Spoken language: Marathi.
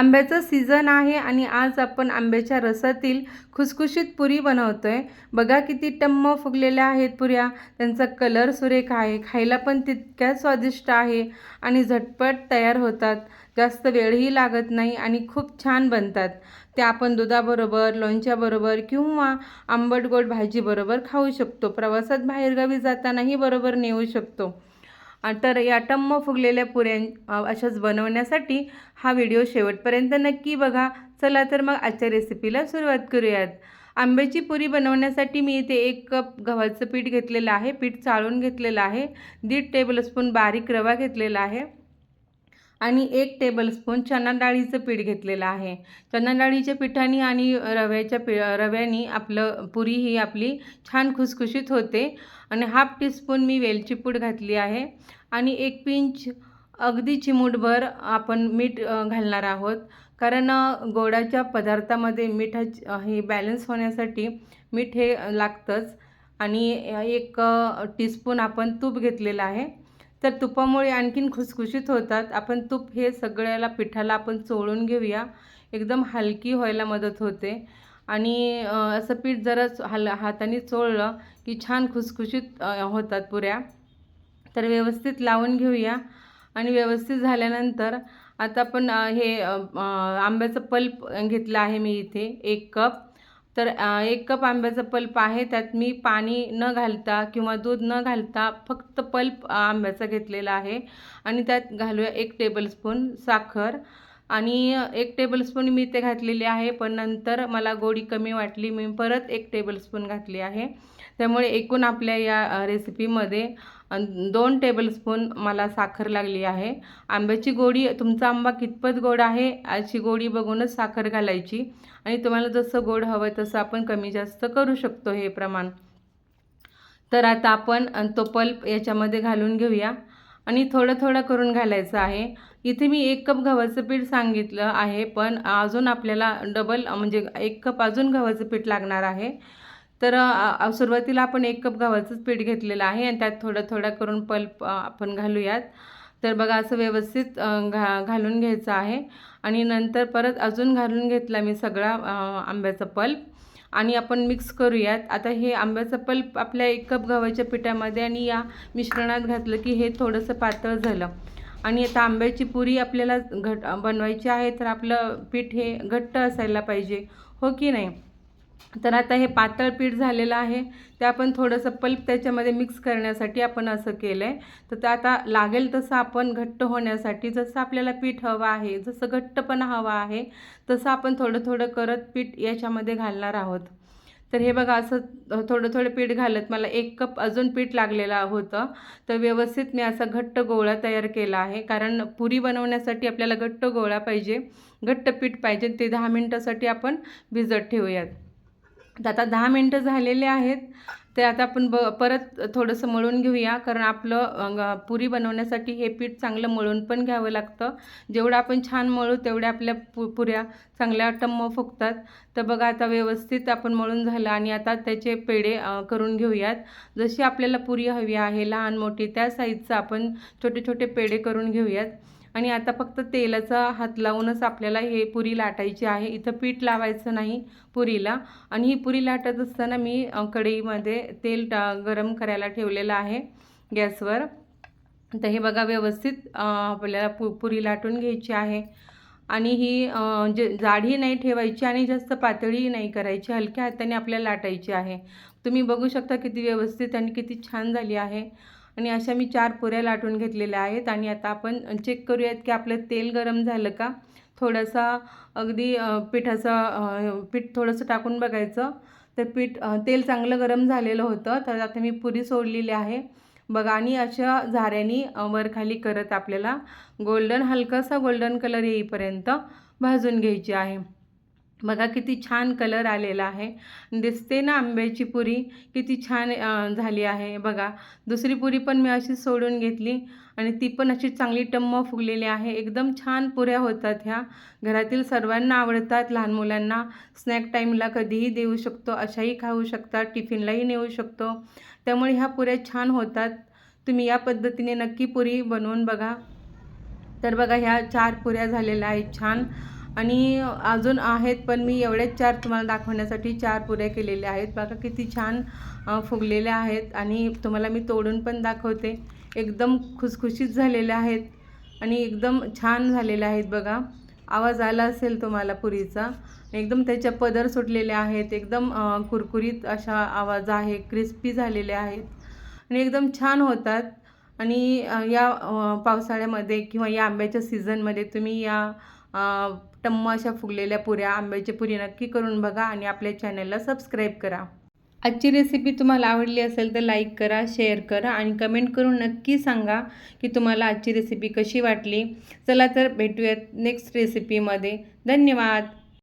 आंब्याचं सीझन आहे आणि आज आपण आंब्याच्या रसातील खुसखुशीत पुरी बनवतो आहे बघा किती टम्म फुगलेल्या आहेत पुऱ्या. त्यांचा कलर सुरेख आहे. खायला पण तितक्याच स्वादिष्ट आहे आणि झटपट तयार होतात. जास्त वेळही लागत नाही आणि खूप छान बनतात. त्या आपण दुधाबरोबर लोणच्याबरोबर किंवा आंबट गोड भाजीबरोबर खाऊ शकतो. प्रवासात बाहेरगावी जातानाही बरोबर नेऊ शकतो. तर या टम्म फुगलेल्या पुऱ्या अशाच बनवण्यासाठी हा व्हिडिओ शेवटपर्यंत नक्की बघा. चला तर मग आजच्या रेसिपीला सुरुवात करूयात. आंब्याची पुरी बनवण्यासाठी मी इथे एक कप गव्हाचं पीठ घेतलेलं आहे. पीठ चाळून घेतलेलं आहे. दीड टेबलस्पून बारीक रवा घेतलेला आहे. आणि एक टेबलस्पून चना डाळीचं पीठ घेतलेलं आहे. चना डाळीच्या पिठाने आणि रव्याच्या पि रव्यानी आपलं पुरी ही आपली छान खुसखुशीत होते. आणि हाफ टीस्पून मी वेलची पूड घातली आहे. आणि एक पिंच अगदी चिमूटभर आपण मीठ घालणार आहोत. कारण गोडाच्या पदार्थामध्ये मिठाची हे बॅलन्स होण्यासाठी मीठ हे लागतंच. आणि एक टीस्पून आपण तूप घेतलेलं आहे. तर तुपामुळे आणखीन खुसखुशीत होतात. आपण तूप हे सगळ्याला पिठाला आपण चोळून घेऊया. एकदम हलकी व्हायला मदत होते. आणि असं पीठ जरा हल हाताने चोळलं की छान खुसखुशीत होतात पुऱ्या. तर व्यवस्थित लावून घेऊया. आणि व्यवस्थित झाल्यानंतर आता आपण हे आंब्याचं पल्प घेतलं आहे मी इथे. एक कप. तर एक कप आंब्याचं पल्प आहे त्यात मी पाणी न घालता किंवा दूध न घालता फक्त पल्प आंब्याचा घेतलेला आहे. आणि त्यात घालूया एक टेबलस्पून साखर. आणि एक टेबलस्पून मी ते घातलेली आहे पण नंतर मला गोडी कमी वाटली मी परत एक टेबलस्पून घातली आहे. त्यामुळे एकूण आपल्या या रेसिपीमध्ये दोन टेबलस्पून मला साखर लागली आहे. आंब्याची गोडी तुमचा आंबा कितपत गोड आहे अशी गोडी बघूनच साखर घालायची. आणि तुम्हाला जसं गोड हवं आहे तसं आपण कमी जास्त करू शकतो हे प्रमाण. तर आता आपण तो पल्प याच्यामध्ये घालून घेऊया. आणि थोडं थोडं करून घालायचं आहे. इथे मी एक कप गव्हाचं पीठ सांगितलं आहे पण अजून आपल्याला डबल म्हणजे एक कप अजून गव्हाचं पीठ लागणार आहे. तर सुरुवातीला आपण एक कप गव्हाचंच पीठ घेतलेलं आहे आणि त्यात थोडं थोडं करून पल्प आपण घालूयात. तर बघा असं व्यवस्थित घा घालून घ्यायचं आहे. आणि नंतर परत अजून घालून घेतला मी सगळा आंब्याचा पल्प. आणि आपण मिक्स करूयात. आता हे आंब्याचं पल्प आपल्या एक कप गव्हाच्या पिठामध्ये आणि या मिश्रणात घातलं की हे थोडंसं पातळ झालं. आणि आता आंब्याची पुरी आपल्याला घट बनवायची आहे तर आपलं पीठ हे घट्ट असायला पाहिजे. हो की नाही? तर आता हे पातळ पीठ झालेलं आहे. ते आपण थोडंसं पल्प त्याच्यामध्ये मिक्स करण्यासाठी आपण असं केलं आहे तर ते आता लागेल तसं आपण घट्ट होण्यासाठी जसं आपल्याला पीठ हवं आहे जसं घट्टपणा हवा आहे तसं आपण थोडं थोडं करत पीठ याच्यामध्ये घालणार आहोत. तर हे बघा असं थोडं थोडं पीठ घालत मला एक कप अजून पीठ लागलेलं होतं. तर व्यवस्थित मी असा घट्ट गोळा तयार केला आहे. कारण पुरी बनवण्यासाठी आपल्याला घट्ट गोळा पाहिजे घट्ट पीठ पाहिजे. ते दहा मिनटासाठी आपण भिजत ठेवूयात. तर आता दहा मिनटं झालेले आहेत. ते आता आपण ब परत थोडंसं मळून घेऊया. कारण आपलं पुरी बनवण्यासाठी हे पीठ चांगलं मळून पण घ्यावं लागतं. जेवढं आपण छान मळू तेवढ्या आपल्या पु पुऱ्या चांगल्या टम्म फुगतात. तर बघा आता व्यवस्थित आपण मळून झालं आणि आता त्याचे पेढे करून घेऊयात. जशी आपल्याला पुरी हवी आहे लहान मोठी त्या साईजचं आपण छोटे छोटे पेढे करून घेऊयात. आणि आता फक्त तेलाचा हात लावूनच आपल्याला हे पुरी लाटायची आहे. इथं पीठ लावायचं नाही पुरीला. आणि ही पुरी लाटत असताना मी कढईमध्ये तेल टा गरम करायला ठेवलेलं आहे गॅसवर. तर हे बघा व्यवस्थित आपल्याला पु पुरी लाटून घ्यायची आहे. आणि ही जे जाडी नाही ठेवायची आणि जास्त पातळी नाही करायची हलक्या हाताने आपल्याला लाटायची आहे. तुम्ही बघू शकता किती व्यवस्थित आणि किती छान झाली आहे. आणि अशा मी चार पुऱ्या लाटून घेतलेल्या आहेत. आणि आता आपण चेक करूयात की आपलं तेल गरम झालं का? थोडासा अगदी पिठाचं पीठ थोडंसं टाकून बघायचं. तर पीठ तेल चांगलं गरम झालेलं होतं. तर आता मी पुरी सोडलेली आहे. बघा आणि अशा झाऱ्यानी वरखाली करत आपल्याला गोल्डन हलकासा गोल्डन कलर येईपर्यंत भाजून घ्यायची आहे. बघा किती छान कलर आलेला आहे. दिसते ना आंब्याची पुरी? किती छान झाली आहे. बघा दुसरी पुरी पण मी अशी सोडून घेतली आणि ती पण अशी चांगली टम्म फुगलेली आहे. एकदम छान पुऱ्या होतात ह्या. घरातील सर्वांना आवडतात लहान मुलांना. स्नॅक टाईमला कधीही देऊ शकतो अशाही खाऊ शकतात टिफिनलाही नेऊ शकतो. त्यामुळे ह्या पुऱ्या छान होतात. तुम्ही या पद्धतीने नक्की पुरी बनवून बघा. तर बघा ह्या चार पुऱ्या झालेल्या आहेत छान. आणि अजून आहेत पण मी एवढ्याच चार तुम्हाला दाखवण्यासाठी चार पुऱ्या केलेल्या आहेत. बघा किती छान फुगलेल्या आहेत आणि तुम्हाला मी तोडून पण दाखवते. एकदम खुसखुशीत झालेल्या आहेत आणि एकदम छान झालेल्या आहेत बघा. आवाज आला असेल तुम्हाला पुरीचा. एकदम त्याच्या पदर सुटलेले आहेत. एकदम कुरकुरीत अशा आवाज आहे क्रिस्पी झालेले आहेत. आणि एकदम छान होतात. आणि या पावसाळ्यामध्ये किंवा या आंब्याच्या सीझनमध्ये तुम्ही या टम्म अशा फुगलेल्या पुऱ्या आंब्याची पुरी नक्की करून बघा आणि आपल्या चॅनलला सबस्क्राईब करा. आजची रेसिपी तुम्हाला आवडली असेल तर लाईक करा शेअर करा आणि कमेंट करून नक्की सांगा की तुम्हाला आजची रेसिपी कशी वाटली. चला तर भेटूयात नेक्स्ट रेसिपीमध्ये धन्यवाद!